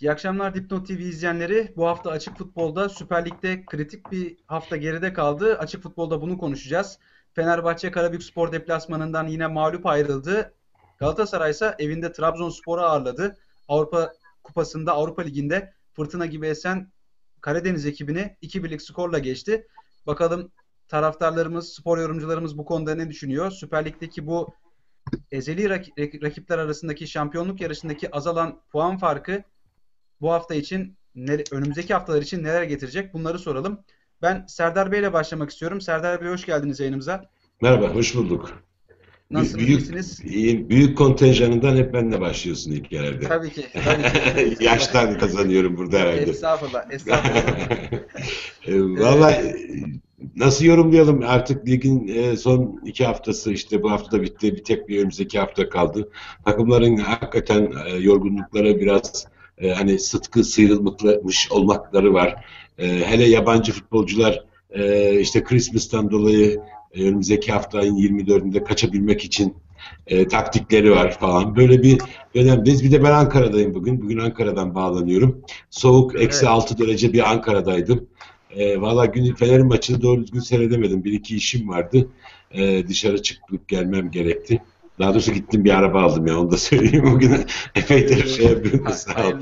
İyi akşamlar Dipnot TV izleyenleri. Bu hafta Açık Futbol'da Süper Lig'de kritik bir hafta geride kaldı. Açık Futbol'da bunu konuşacağız. Fenerbahçe Karabükspor deplasmanından yine mağlup ayrıldı. Galatasaray ise evinde Trabzonspor'u ağırladı. Avrupa Kupası'nda Avrupa Ligi'nde fırtına gibi esen Karadeniz ekibini 2-1'lik skorla geçti. Bakalım taraftarlarımız, spor yorumcularımız bu konuda ne düşünüyor? Süper Lig'deki bu ezeli rak- rakipler arasındaki şampiyonluk yarışındaki azalan puan farkı bu hafta için önümüzdeki haftalar için neler getirecek bunları soralım. Ben Serdar Bey ile başlamak istiyorum. Serdar Bey hoş geldiniz yayınımıza. Merhaba, hoş bulduk. Nasılsınız? Büyük, iyisiniz? iyi- büyük kontenjanından hep benle başlıyorsun ilk herhalde. Tabii ki. Tabii ki. Yaştan kazanıyorum burada herhalde. Estağfurullah. Estağfurullah. E, Valla e, nasıl yorumlayalım artık ligin e, son iki haftası işte bu hafta bitti bir tek bir önümüzdeki hafta kaldı. Takımların hakikaten e, yorgunluklara biraz e, hani sıtkı sıyrılmış olmakları var. E, hele yabancı futbolcular e, işte Christmas'tan dolayı e, önümüzdeki hafta ayın 24'ünde kaçabilmek için e, taktikleri var falan. Böyle bir dönemdeyiz. Bir de ben Ankara'dayım bugün. Bugün Ankara'dan bağlanıyorum. Soğuk, eksi Evet. 6 derece bir Ankara'daydım. E, Valla gün Fener'in maçını doğru düzgün seyredemedim. Bir iki işim vardı. E, dışarı çıkıp gelmem gerekti. Daha doğrusu gittim bir araba aldım ya onu da söyleyeyim bugün. Epeydir şey yapıyorum. Sağ ol.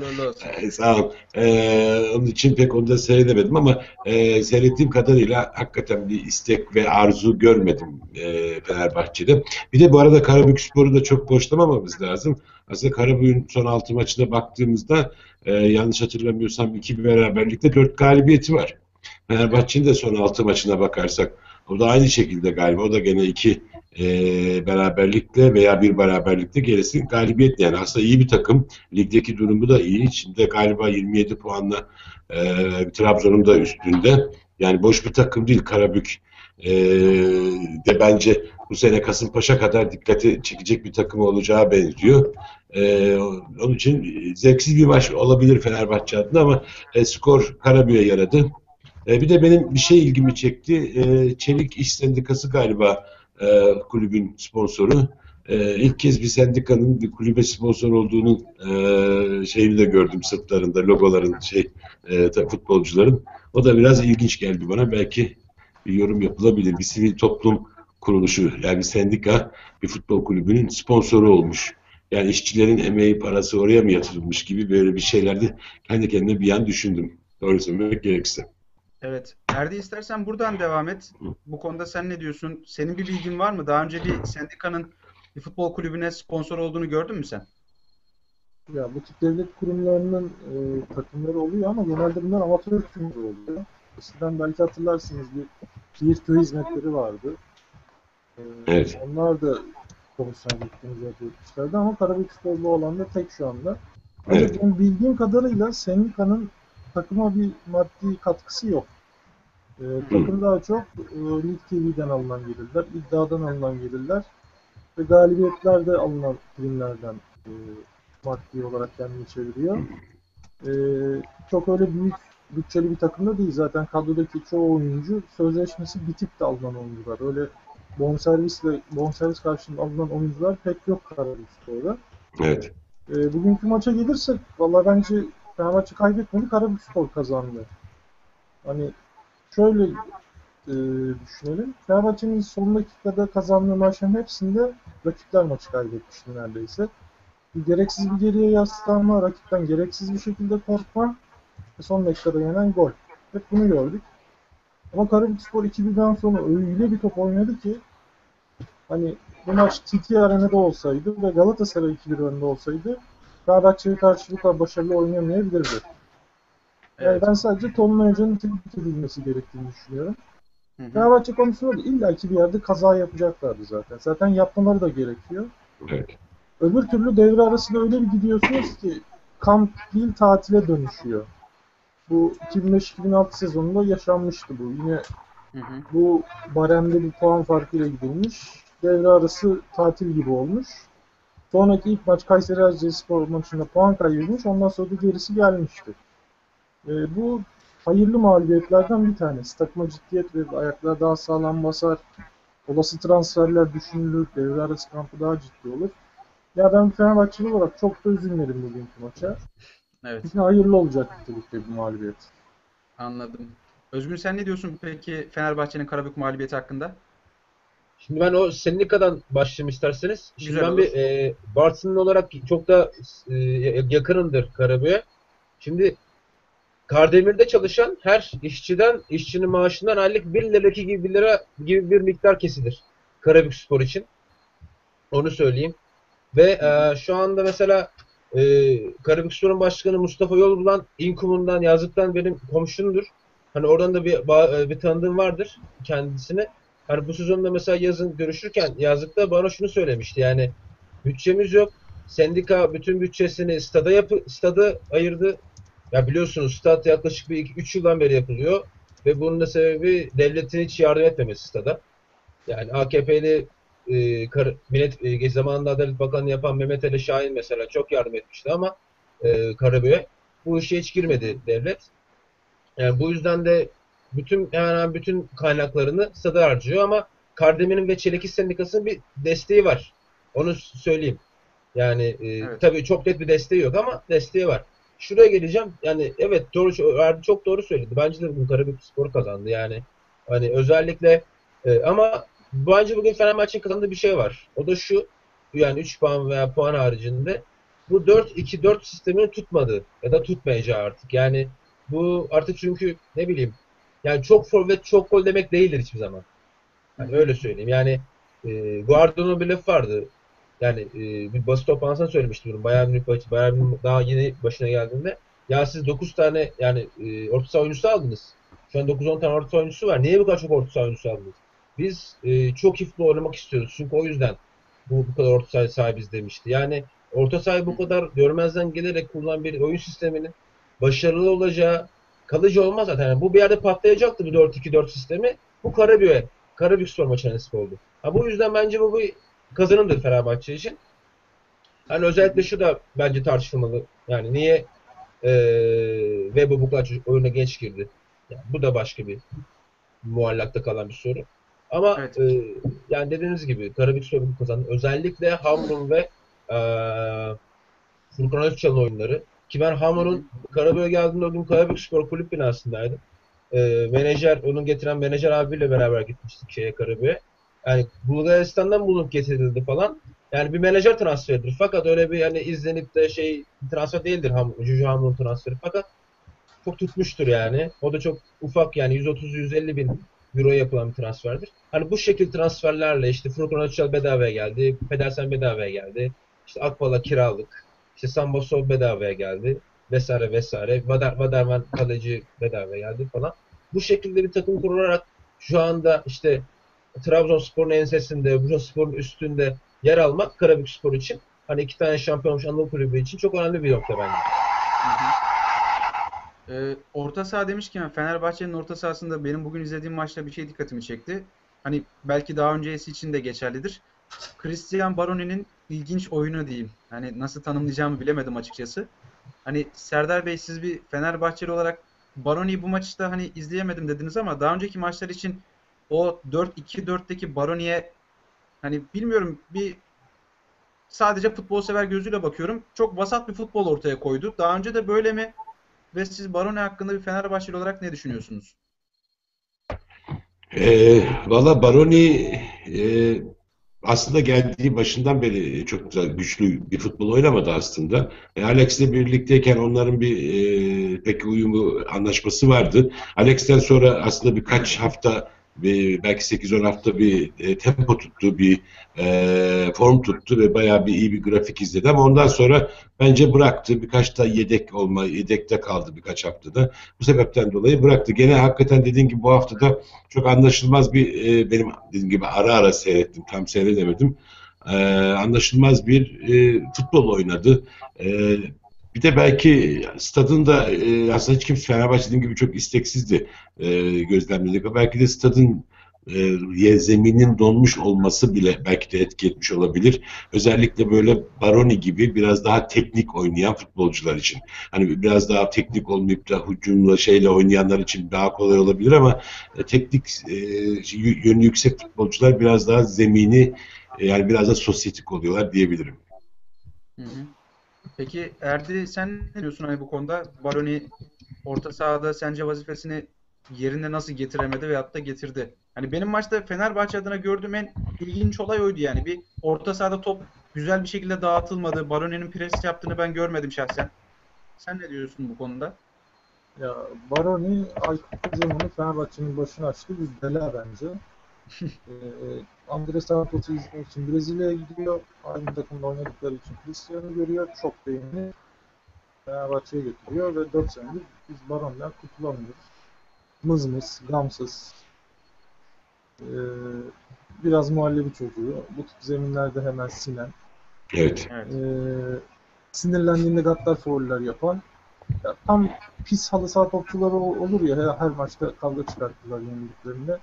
Ee, Sağ ol. Ee, onun için pek onu da seyredemedim ama e, seyrettiğim kadarıyla hakikaten bir istek ve arzu görmedim e, Fenerbahçe'de. Bir de bu arada Karabükspor'u da çok boşlamamamız lazım. Aslında Karabük'ün son altı maçına baktığımızda e, yanlış hatırlamıyorsam iki beraberlikte dört galibiyeti var. Fenerbahçe'nin de son altı maçına bakarsak o da aynı şekilde galiba. O da gene iki e, beraberlikle veya bir beraberlikle gerisi galibiyet yani aslında iyi bir takım. Ligdeki durumu da iyi. Şimdi galiba 27 puanla e, Trabzon'un da üstünde. Yani boş bir takım değil. Karabük e, de bence bu sene Kasımpaşa kadar dikkati çekecek bir takım olacağı benziyor. E, onun için zevksiz bir maç olabilir Fenerbahçe adına ama e, skor Karabük'e yaradı. E, bir de benim bir şey ilgimi çekti. E, Çelik İş Sendikası galiba e, kulübün sponsoru. E, ilk kez bir sendikanın bir kulübe sponsor olduğunu e, şeyini de gördüm sırtlarında, logoların şey e, futbolcuların. O da biraz ilginç geldi bana. Belki bir yorum yapılabilir. Bir sivil toplum kuruluşu yani bir sendika bir futbol kulübünün sponsoru olmuş. Yani işçilerin emeği parası oraya mı yatırılmış gibi böyle bir şeylerde kendi kendime bir an düşündüm. Doğru söylemek gerekirse. Evet. Erdi istersen buradan devam et. Bu konuda sen ne diyorsun? Senin bir bilgin var mı? Daha önce bir sendikanın bir futbol kulübüne sponsor olduğunu gördün mü sen? Ya bu tip devlet kurumlarının e, takımları oluyor ama genelde bunlar amatör kurumları oluyor. Eskiden belki hatırlarsınız bir şehir köy hizmetleri vardı. E, Evet. Onlar da komisyon gittiğimiz yapmışlardı ama Karabükspor bu alanda tek şu anda. Evet. Benim bildiğim kadarıyla Sendika'nın takıma bir maddi katkısı yok. E, takım daha çok e, Lig TV'den alınan gelirler, iddiadan alınan gelirler ve galibiyetlerde alınan primlerden e, maddi olarak kendini çeviriyor. E, çok öyle büyük bütçeli bir takımda değil. Zaten kadrodaki çoğu oyuncu sözleşmesi bitip de alınan oyuncular. Öyle bonservisle bonservis karşılığında alınan oyuncular pek yok Karabükspor'da. Evet. E, bugünkü maça gelirsek valla bence Fenerbahçe kaybetmedi, Karabükspor kazandı. Hani şöyle e, düşünelim. Fenerbahçe'nin son dakikada kazandığı maçların hepsinde rakipler maçı kaybetmişti neredeyse. Bir gereksiz bir geriye yaslanma, rakipten gereksiz bir şekilde korkma ve son dakikada yenen gol. Hep bunu gördük. Ama Karabükspor 2-1'den sonra öyle bir top oynadı ki hani bu maç TT Arena'da olsaydı ve Galatasaray 2-1 önde olsaydı Fenerbahçe'ye karşı bu kadar başarılı oynayamayabilirdi. Yani Evet. ben sadece Tolunay Hoca'nın tebrik edilmesi gerektiğini düşünüyorum. Fenerbahçe konusunda da illaki bir yerde kaza yapacaklardı zaten. Zaten yapmaları da gerekiyor. Evet. Öbür türlü devre arasında öyle bir gidiyorsunuz ki kamp değil tatile dönüşüyor. Bu 2005-2006 sezonunda yaşanmıştı bu. Yine Hı hı. bu baremde bir puan farkıyla gidilmiş. Devre arası tatil gibi olmuş. Sonraki ilk maç Kayseri Erciyesspor maçında puan kaybetmiş. Ondan sonra da gerisi gelmişti. Ee, bu hayırlı mağlubiyetlerden bir tanesi. Takıma ciddiyet verir, ayaklar daha sağlam basar. Olası transferler düşünülür, devre arası kampı daha ciddi olur. Ya ben Fenerbahçeli olarak çok da üzülmedim bugünkü maça. Evet, Çünkü hayırlı olacak ki bu mağlubiyet. anladım. Özgün sen ne diyorsun peki Fenerbahçe'nin Karabük mağlubiyeti hakkında? Şimdi ben o Sendika'dan başlayayım isterseniz. Şimdi Güzel ben olur. bir e, Bartın'ın olarak çok da e, yakınımdır Karabük'e. Şimdi Kardemir'de çalışan her işçiden, işçinin maaşından aylık 1 lira 2 gibi 1 lira gibi bir miktar kesilir. Karabük Spor için. Onu söyleyeyim. Ve e, şu anda mesela e, Karabük Spor'un başkanı Mustafa Yolbulan İnkum'undan, Yazık'tan benim komşumdur. Hani oradan da bir, e, bir tanıdığım vardır kendisine. Hani bu sezonda mesela yazın görüşürken Yazık'ta bana şunu söylemişti. Yani bütçemiz yok. Sendika bütün bütçesini stada yapı stada ayırdı. Ya biliyorsunuz stat yaklaşık bir 3 yıldan beri yapılıyor ve bunun da sebebi devletin hiç yardım etmemesi stada. Yani AKP'li e, kar, millet e, zamanında Adalet Bakanı yapan Mehmet Ali Şahin mesela çok yardım etmişti ama e, Karabük'e bu işe hiç girmedi devlet. Yani bu yüzden de bütün hemen hemen bütün kaynaklarını stada harcıyor ama Kardemir'in ve Çelik İş Sendikası'nın bir desteği var. Onu söyleyeyim. Yani e, Evet. tabii çok net bir desteği yok ama desteği var. Şuraya geleceğim. Yani evet doğru Erdi çok doğru söyledi. Bence de bugün Karabük Spor kazandı. Yani hani özellikle e, ama bence bugün Fenerbahçe'nin kazandığı bir şey var. O da şu yani 3 puan veya puan haricinde bu 4-2-4 sistemini tutmadı ya da tutmayacağı artık. Yani bu artık çünkü ne bileyim yani çok forvet çok gol demek değildir hiçbir zaman. Yani öyle söyleyeyim. Yani e, Guardiola'nın bir lafı vardı. Yani e, bir basın toplantısında söylemişti bunu. Bayern Münih, baş- Bayern daha yeni başına geldiğinde. Ya siz 9 tane yani e, orta saha oyuncusu aldınız. Şu an 9-10 tane orta saha oyuncusu var. Niye bu kadar çok orta saha oyuncusu aldınız? Biz e, çok futbol oynamak istiyoruz. Çünkü o yüzden bu, bu kadar orta saha sahibiz demişti. Yani orta sahayı bu kadar görmezden gelerek kullanan bir oyun sisteminin başarılı olacağı kalıcı olmaz zaten. Yani bu bir yerde patlayacaktı bu 4-2-4 sistemi. Bu Karabük'e, Karabük Spor maçına nasip oldu. Ha, bu yüzden bence bu bir kazanımdır Fenerbahçe için. Hani özellikle şu da bence tartışılmalı. Yani niye eee ve bu bu kadar çocuk oyuna geç girdi? Yani bu da başka bir muallakta kalan bir soru. Ama Evet. eee, yani dediğiniz gibi Karabük Spor bu kazandı. Özellikle Hamrun ve eee Furkan Özçal'ın oyunları. Ki ben Hamur'un Karabük'e geldiğinde o gün Karabük Spor Kulüp binasındaydım. Ee, menajer, onun getiren menajer abiyle beraber gitmiştik şeye Karabük'e. Yani Bulgaristan'dan bulunup getirildi falan. Yani bir menajer transferidir. Fakat öyle bir yani izlenip de şey transfer değildir Ham, Juju Hamur'un transferi. Fakat çok tutmuştur yani. O da çok ufak yani 130-150 bin euro yapılan bir transferdir. Hani bu şekil transferlerle işte Furkan Özçal bedavaya geldi. Pedersen bedavaya geldi. İşte Akbal'a kiralık. İşte Samba Sol bedavaya geldi. Vesaire vesaire. Vadar, Vadarman kaleci bedavaya geldi falan. Bu şekilde bir takım kurularak şu anda işte Trabzonspor'un ensesinde, Bursaspor'un üstünde yer almak Karabükspor için hani iki tane şampiyon olmuş Anadolu Kulübü için çok önemli bir nokta bence. Ee, orta saha demişken Fenerbahçe'nin orta sahasında benim bugün izlediğim maçta bir şey dikkatimi çekti. Hani belki daha öncesi için de geçerlidir. Christian Baroni'nin ilginç oyunu diyeyim. Hani nasıl tanımlayacağımı bilemedim açıkçası. Hani Serdar Bey siz bir Fenerbahçeli olarak Baroni'yi bu maçta hani izleyemedim dediniz ama daha önceki maçlar için o 4-2-4'teki Baroni'ye hani bilmiyorum bir sadece futbol sever gözüyle bakıyorum. Çok vasat bir futbol ortaya koydu. Daha önce de böyle mi? Ve siz Baroni hakkında bir Fenerbahçeli olarak ne düşünüyorsunuz? E, Valla Baroni e, aslında geldiği başından beri çok güzel, güçlü bir futbol oynamadı aslında. E, Alex'le birlikteyken onların bir e, pek uyumu anlaşması vardı. Alex'ten sonra aslında birkaç hafta ve belki 8-10 hafta bir e, tempo tuttu, bir e, form tuttu ve bayağı bir iyi bir grafik izledi ama ondan sonra bence bıraktı. Birkaç da yedek olma, yedekte kaldı birkaç haftada. Bu sebepten dolayı bıraktı. Gene hakikaten dediğin gibi bu haftada çok anlaşılmaz bir e, benim dediğim gibi ara ara seyrettim. Tam seyredemedim. E, anlaşılmaz bir e, futbol oynadı. E, bir de belki stadın da e, aslında hiç kimse Fenerbahçe dediğim gibi çok isteksizdi e, gözlemledik. Belki de stadın e, zeminin donmuş olması bile belki de etki etmiş olabilir. Özellikle böyle Baroni gibi biraz daha teknik oynayan futbolcular için. Hani biraz daha teknik olmayıp da hücumla şeyle oynayanlar için daha kolay olabilir ama e, teknik e, yönü yüksek futbolcular biraz daha zemini e, yani biraz da sosyetik oluyorlar diyebilirim. Hı hı. Peki Erdi sen ne diyorsun hani bu konuda? Baroni orta sahada sence vazifesini yerine nasıl getiremedi veyahut da getirdi? Hani benim maçta Fenerbahçe adına gördüğüm en ilginç olay oydu yani. Bir orta sahada top güzel bir şekilde dağıtılmadı. Baroni'nin pres yaptığını ben görmedim şahsen. Sen ne diyorsun bu konuda? Ya Baroni Aykut Kocaman'ı Fenerbahçe'nin başına açtı. Bir bela bence. ee, Andres Santos'u izlemek için Brezilya'ya gidiyor. Aynı takımda oynadıkları için Cristiano'yu görüyor. Çok beğenini Fenerbahçe'ye götürüyor ve 4 senedir biz Baron'dan kurtulamıyoruz. Mızmız, gamsız. Ee, biraz muhallebi çocuğu. Bu tip zeminlerde hemen sinen. Evet. Evet. Ee, sinirlendiğinde gaddar fauller yapan ya tam pis halı saha topçuları ol- olur ya her, maçta kavga çıkarttılar yenildiklerinde.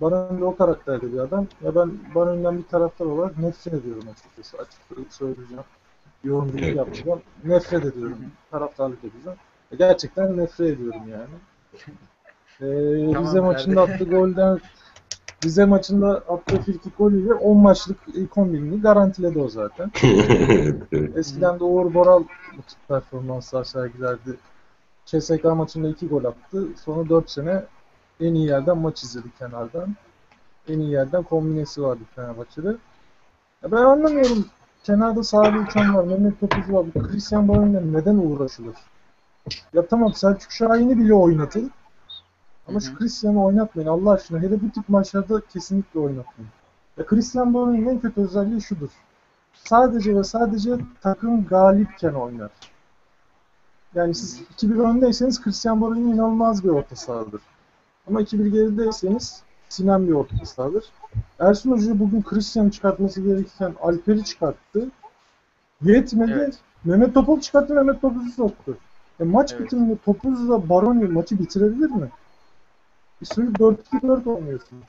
Baran da o karakterde bir adam. Ya ben Baran'dan bir taraftar olarak nefret ediyorum açıkçası. Açık söyleyeceğim. Yorumculuk Evet. yapmayacağım. Nefret ediyorum. Taraftarlık edeceğim. E, Gerçekten nefret ediyorum yani. Ee, Tamam, Rize maçında attığı golden Rize maçında attığı frikik golüyle 10 maçlık ilk 11'ini garantiledi o zaten. Eskiden de Uğur Boral bu tip performanslar sergilerdi. CSK maçında 2 gol attı. Sonra 4 sene en iyi yerden maç izledi kenardan. En iyi yerden kombinesi vardı Fenerbahçe'de. Ya ben anlamıyorum. Kenarda sahada uçan var, Mehmet Topuz var. Bu Christian Baron'la neden uğraşılır? Ya tamam Selçuk Şahin'i bile oynatın. Ama şu. Christian'ı oynatmayın Allah aşkına. Hele bu tip maçlarda kesinlikle oynatmayın. Ya Christian Baron'un en kötü özelliği şudur. Sadece ve sadece takım galipken oynar. Yani siz 2-1 öndeyseniz Christian Baron'un inanılmaz bir orta sahadır. Ama 2-1 gerideyseniz Sinan bir orta sahadır. Ersun Hoca bugün Christian'ı çıkartması gerekirken Alper'i çıkarttı. Yetmedi. Evet. Mehmet Topal çıkarttı, Mehmet Topuz'u soktu. E maç Evet. bitiminde Topuz'la Baroni maçı bitirebilir mi? Üstelik 4-2-4 oynuyorsunuz.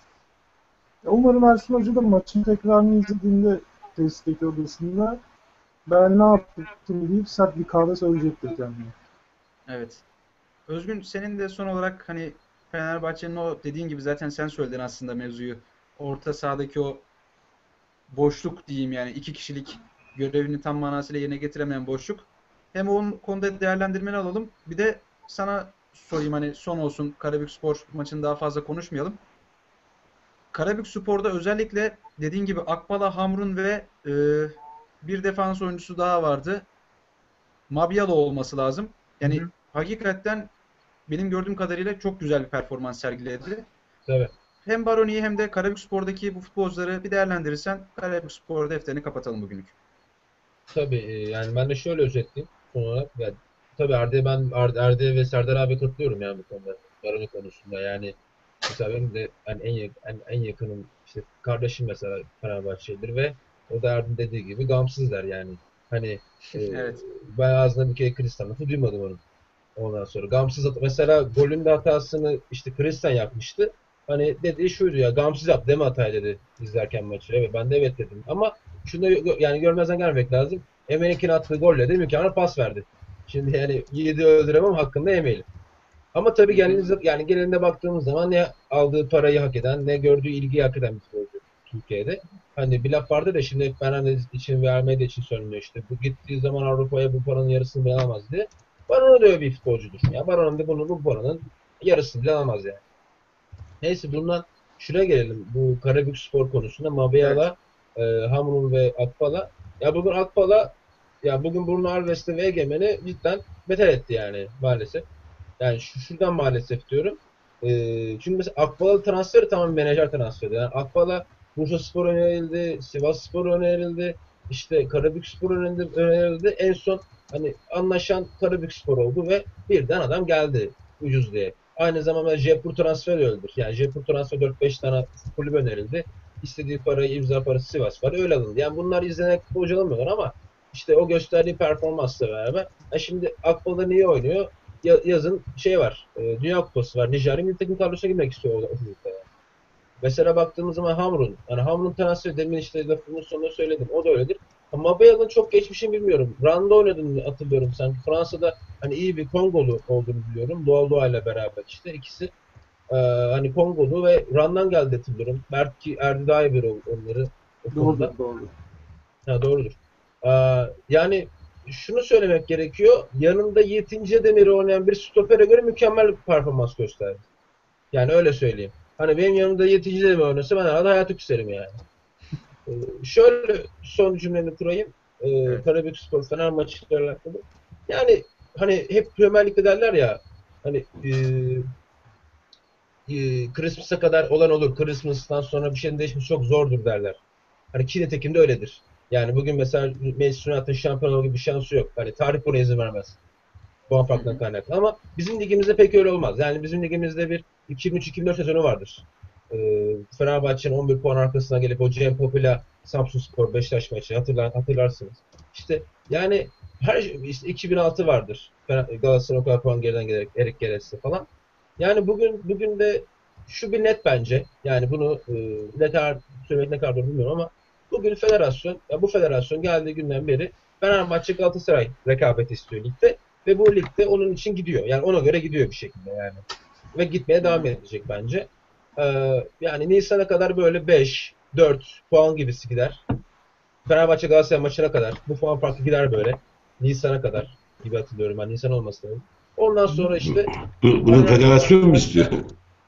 Ya umarım Ersun Hoca da maçın tekrarını izlediğinde tesisteki odasında ben ne yaptım deyip sert bir kahve söyleyecektir kendine. Evet. Özgün senin de son olarak hani Fenerbahçe'nin o dediğin gibi zaten sen söyledin aslında mevzuyu. Orta sahadaki o boşluk diyeyim yani iki kişilik görevini tam manasıyla yerine getiremeyen boşluk. Hem o konuda değerlendirmeni alalım. Bir de sana sorayım hani son olsun Karabükspor maçını daha fazla konuşmayalım. Karabükspor'da özellikle dediğin gibi Akbala, Hamrun ve e, bir defans oyuncusu daha vardı. Mabialo olması lazım. Yani Hı hı. hakikaten benim gördüğüm kadarıyla çok güzel bir performans sergiledi. Tabii. Hem Baroni'yi hem de Karabükspor'daki bu futbolcuları bir değerlendirirsen Karabükspor defterini kapatalım bugünlük. Tabii e, yani ben de şöyle özetleyeyim son olarak. Yani, tabii Erde'ye ben Erde, Erde'ye ve Serdar abi katılıyorum yani bu konuda. Baroni konusunda yani mesela benim de yani en, yak- en, en yakınım işte kardeşim mesela Fenerbahçelidir ve o da Erdin dediği gibi gamsızlar yani. Hani e, Evet. ben ağzına bir kere Kristan lafı duymadım onun. Ondan sonra gamsız at mesela golün de hatasını işte Kristan yapmıştı. Hani dediği şuydu ya gamsız yap mi hatayı dedi izlerken maçı. Evet ben de evet dedim. Ama şunu yani görmezden gelmek lazım. Emenike'nin attığı golle de imkanı pas verdi. Şimdi yani yiğidi öldüremem hakkında yemeyelim. Ama tabii genelinde, yani genelinde baktığımız zaman ne aldığı parayı hak eden ne gördüğü ilgiyi hak eden bir futbolcu Türkiye'de. Hani bir laf vardı da şimdi Fernandez için ve Almeida için söyleniyor işte. Bu gittiği zaman Avrupa'ya bu paranın yarısını bile alamaz diye. Barona da öyle bir futbolcudur. Ya Barona da bunun bu yarısını bile alamaz yani. Neyse bundan şuraya gelelim. Bu Karabük Spor konusunda Mabeyala, e, Hamrun ve Akbala. Ya bugün Akbala ya bugün Bruno Alves'te ve Egemen'i cidden beter etti yani maalesef. Yani şu, şuradan maalesef diyorum. E, çünkü mesela Akbala transferi tamam menajer transferi. Yani Akbala Bursa Spor önerildi, Sivas Spor önerildi, işte Karabük Spor önerildi, önerildi. En son hani anlaşan Karabük Spor oldu ve birden adam geldi ucuz diye. Aynı zamanda Jaipur transferi öldür. Yani Jaipur transfer 4-5 tane kulüp önerildi. İstediği parayı, imza parası Sivas var. Öyle alındı. Yani bunlar izlenerek futbolcu alamıyorlar ama işte o gösterdiği performansla beraber. Ha şimdi Akbal'da niye oynuyor? Ya- yazın şey var. e, Dünya Kupası var. Nijerya milli takım kadrosuna girmek istiyor o o yani. Mesela baktığımız zaman Hamrun. Yani Hamrun transferi demin işte lafımın sonunda söyledim. O da öyledir. Ama Mabeyal'ın çok geçmişini bilmiyorum. Randa oynadığını hatırlıyorum sanki. Fransa'da hani iyi bir Kongolu olduğunu biliyorum. Doğal Doğa'yla beraber işte ikisi. Ee, hani Kongolu ve Randan geldi hatırlıyorum. Belki Erdi daha iyi bir onları o konuda. Doğru, doğru. Ha, doğrudur. Ee, yani şunu söylemek gerekiyor. Yanında Yetince Demir'i oynayan bir stopere göre mükemmel bir performans gösterdi. Yani öyle söyleyeyim. Hani benim yanımda Yetince Demir oynasa ben herhalde hayatı küserim yani. Ee, şöyle son cümlemi kurayım. Ee, Evet. Karabükspor Fener maçıyla alakalı. Yani hani hep Premier Lig'de derler ya hani e, e, Christmas'a kadar olan olur. Christmas'tan sonra bir şeyin değişmesi çok zordur derler. Hani ki nitekim de öyledir. Yani bugün mesela Manchester United'ın şampiyon olma gibi bir şansı yok. Hani tarih buna izin vermez. Puan farkından kaynaklı. Ama bizim ligimizde pek öyle olmaz. Yani bizim ligimizde bir 2003-2004 sezonu vardır. Ee, Fenerbahçe'nin 11 puan arkasına gelip o Cem Pop'la Samsun Spor Beşiktaş maçı hatırlar, hatırlarsınız. İşte yani her işte 2006 vardır. Galatasaray o kadar puan geriden gelerek Erik Geres'te falan. Yani bugün bugün de şu bir net bence. Yani bunu e, ne kadar söylemek ne kadar doğru bilmiyorum ama bugün federasyon, ya bu federasyon geldiği günden beri Fenerbahçe Galatasaray rekabeti istiyor ligde ve bu ligde onun için gidiyor. Yani ona göre gidiyor bir şekilde yani. Ve gitmeye devam edecek bence. Ee, yani Nisan'a kadar böyle 5, 4 puan gibisi gider. Fenerbahçe Galatasaray maçına kadar bu puan farkı gider böyle. Nisan'a kadar gibi hatırlıyorum ben. Nisan olması lazım. Ondan sonra işte Bu, bunu federasyon mu istiyor?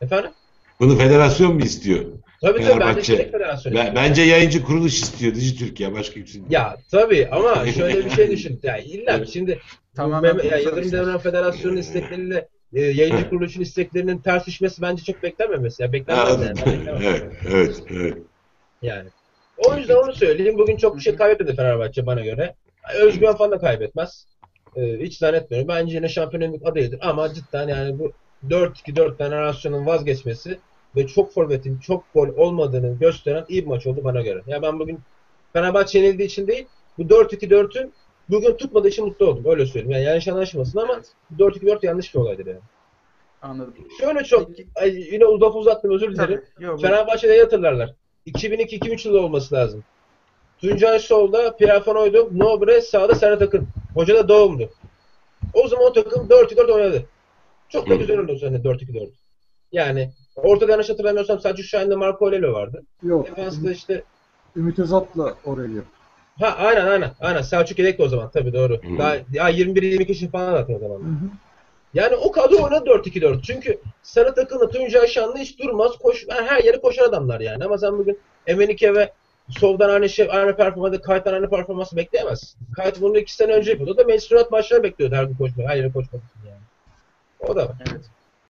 efendim Bunu federasyon mu istiyor? tabii tabii bence Fenerbahçe. direkt federasyon. Ben- bence yayıncı kuruluş istiyor. Dici Türkiye başka kimse. Ya tabii ama şöyle bir şey düşün. Ya illa şimdi Tamamen Mehmet- ya, Yıldırım. Demirel Federasyonu'nun istekleriyle e, yayıncı kuruluşun isteklerinin ters düşmesi bence çok beklenmemesi. Ya beklenmez yani. Evet, evet, evet. Yani. O yüzden onu söyleyeyim. Bugün çok bir şey kaybetmedi Fenerbahçe bana göre. Özgüven falan da kaybetmez. Ee, hiç zannetmiyorum. Bence yine şampiyonluk adayıdır. Ama cidden yani bu 4-2-4 jenerasyonun vazgeçmesi ve çok forvetin çok gol olmadığını gösteren iyi bir maç oldu bana göre. Ya ben bugün Fenerbahçe yenildiği için değil, bu 4-2-4'ün bugün tutmadığı için mutlu oldum. Öyle söyleyeyim. Yani yanlış anlaşılmasın ama 4-2-4 yanlış bir olaydır yani. Anladım. Şöyle çok ay, yine uzat uzattım özür dilerim. Yok, Fenerbahçe'de hatırlarlar. 2002-2003 yılı olması lazım. Tuncay solda, Pierre Van Hooydonk, Nobre sağda Serhat Akın. Hoca da doğumdu. O zaman o takım 4-2-4 oynadı. Çok da güzel oynadı o sene 4-2-4. Yani ortada yanlış hatırlamıyorsam Selçuk Şahin'de Marco Aurelio vardı. Yok. Defansta işte Ümit Özat'la Aurelio. Ha aynen aynen. Aynen Selçuk yedekti o zaman tabii doğru. Hı. Daha ya 21-22 kişi falan zaten o zaman. Hı hı. Yani o kadro oynadı 4-2-4. Çünkü Serhat Akın'la Tuncay Şanlı hiç durmaz. Koş, her yere koşar adamlar yani. Ama sen bugün Emenike ve Sol'dan aynı şey, aynı performansı, Kayt'tan aynı performansı bekleyemezsin. Kayt bunu iki sene önce yapıyordu. O da Manchester United maçlarını bekliyordu her gün koşmak, her yere koşmak için yani. O da var. Evet.